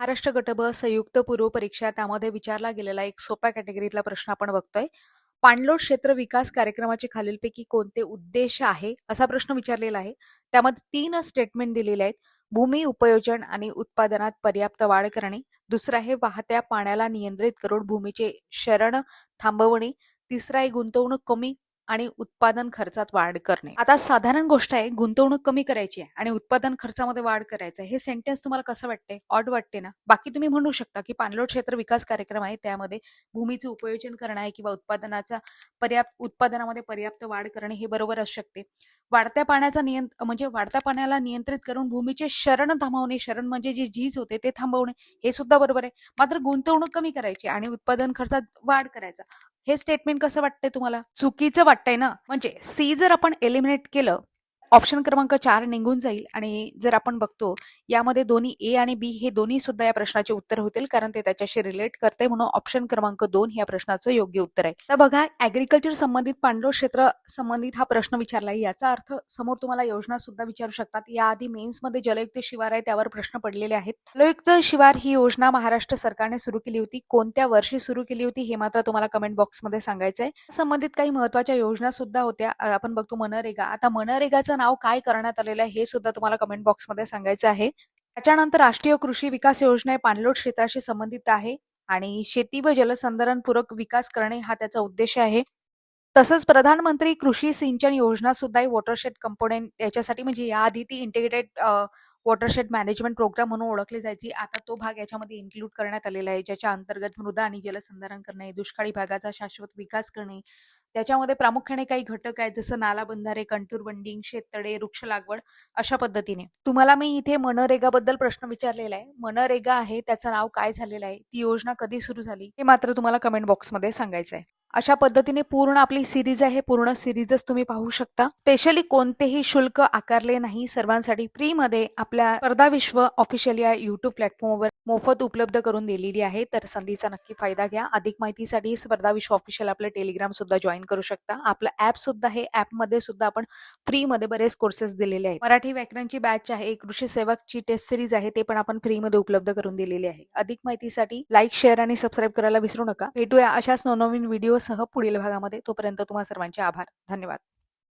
महाराष्ट्र गटब संयुक्त पूर्व परीक्षा त्यामध्ये विचारला गेलेला एक सोप्या कॅटेगरीतला प्रश्न आपण बघतोय. पाणलोट क्षेत्र विकास कार्यक्रमाचे खालीलपैकी कोणते उद्देश आहे? असा प्रश्न विचारलेला आहे. त्यामध्ये तीन स्टेटमेंट दिलेले आहेत. भूमी उपयोजन आणि उत्पादनात पर्याप्त वाढ करणे. दुसरं आहे वाहत्या पाण्याला नियंत्रित करून भूमीचे शरण थांबवणे. तिसरा आहे गुंतवणूक कमी आणि उत्पादन खर्चात वाढ करणे. आता साधारण गोष्ट आहे गुंतवणूक कमी करायची आहे आणि उत्पादन खर्चामध्ये वाढ करायचं आहे. हे सेंटेन्स तुम्हाला कसं वाटते ऑड वाटते ना? बाकी तुम्ही म्हणू शकता की पाणलोट क्षेत्र विकास कार्यक्रम आहे. त्यामध्ये भूमीचे उपयोजन करणं आहे किंवा उत्पादनाचा पर्याप्त उत्पादनामध्ये पर्याप्त वाढ करणे हे बरोबर असू शकते. वाढत्या पाण्याचा नियंत्र म्हणजे वाढत्या पाण्याला नियंत्रित करून भूमीचे शरण थांबवणे शरण म्हणजे जे झीज होते ते थांबवणे हे सुद्धा बरोबर आहे. मात्र गुंतवणूक कमी करायची आणि उत्पादन खर्चात वाढ करायचा. हे स्टेटमेंट कसं वाटतंय तुम्हाला? चुकीचं वाटतंय ना? म्हणजे सी जर आपण एलिमिनेट केलं ऑप्शन क्रमांक चार निघून जाईल. आणि जर आपण बघतो यामध्ये दोन्ही ए आणि बी हे दोन्ही सुद्धा या प्रश्नाचे उत्तर होतील कारण ते त्याच्याशी रिलेट करते म्हणून ऑप्शन क्रमांक दोन या प्रश्नाचं योग्य उत्तर आहे. तर बघा ऍग्रिकल्चर संबंधित पांडव क्षेत्र संबंधित हा प्रश्न विचारला आहे याचा अर्थ समोर तुम्हाला योजना सुद्धा विचारू शकतात. याआधी मेन्समध्ये जलयुक्त शिवार आहे त्यावर प्रश्न पडलेले आहेत. जलयुक्त शिवार ही योजना महाराष्ट्र सरकारने सुरू केली होती. कोणत्या वर्षी सुरू केली होती हे मात्र तुम्हाला कमेंट बॉक्समध्ये सांगायचं आहे संबंधित काही महत्त्वाच्या योजना सुद्धा होत्या. आपण बघतो मनरेगा. आता मनरेगाचं नाव काय करण्यात आलेलं आहे हे सुद्धा तुम्हाला कमेंट बॉक्समध्ये सांगायचं आहे. त्याच्यानंतर राष्ट्रीय कृषी विकास योजना हे पाणलोट क्षेत्राशी संबंधित आहे आणि शेती व जलसंधारण पूरक विकास करणे हा त्याचा उद्देश आहे. तसंच प्रधानमंत्री कृषी सिंचन योजना सुद्धा वॉटरशेड कंपोनेंट याच्यासाठी म्हणजे याआधी ती इंटिग्रेटेड वॉटरशेड मॅनेजमेंट प्रोग्राम म्हणून ओळखली जायची. आता तो भाग याच्यामध्ये इन्क्लूड करण्यात आलेला आहे. ज्याच्या अंतर्गत मृदा आणि जलसंधारण करणे दुष्काळी भागाचा शाश्वत विकास करणे त्याच्यामध्ये प्रामुख्याने काही घटक आहेत जसं नाला बंधारे कंटूर बंडिंग शेततळे वृक्ष लागवड अशा पद्धतीने. तुम्हाला मी इथे मनरेगा बद्दल प्रश्न विचारलेला आहे. मनरेगा आहे त्याचं नाव काय झालेलं आहे ती योजना कधी सुरू झाली हे मात्र तुम्हाला कमेंट बॉक्समध्ये सांगायचं आहे अशा पद्धतीने पूर्ण आपली सिरीज आहे पूर्ण सिरीजच तुम्ही पाहू शकता. स्पेशली कोणतेही शुल्क आकारले नाही सर्वांसाठी फ्री मध्ये आपल्या स्पर्धा विश्व ऑफिशियल या युट्यूब प्लॅटफॉर्मवर मोफत उपलब्ध करून दिलेली आहे. तर संधीचा नक्की फायदा घ्या. अधिक माहितीसाठी स्पर्धा विश्व ऑफिशियल आपलं टेलिग्राम सुद्धा जॉईन करू शकता. आपलं ऍप सुद्धा हे ऍपमध्ये सुद्धा आपण फ्री मध्ये बरेच कोर्सेस दिलेले आहेत. मराठी व्याकरणची बॅच आहे. कृषी सेवकची टेस्ट सिरीज आहे. ते पण आपण फ्री मध्ये उपलब्ध करून दिलेली आहे. अधिक माहितीसाठी लाईक शेअर आणि सबस्क्राईब करायला विसरू नका. भेटूया अशाच नवनवीन व्हिडिओ सह पुढील भागामध्ये तोपर्यंत तुम्हा सर्वांचे आभार. धन्यवाद.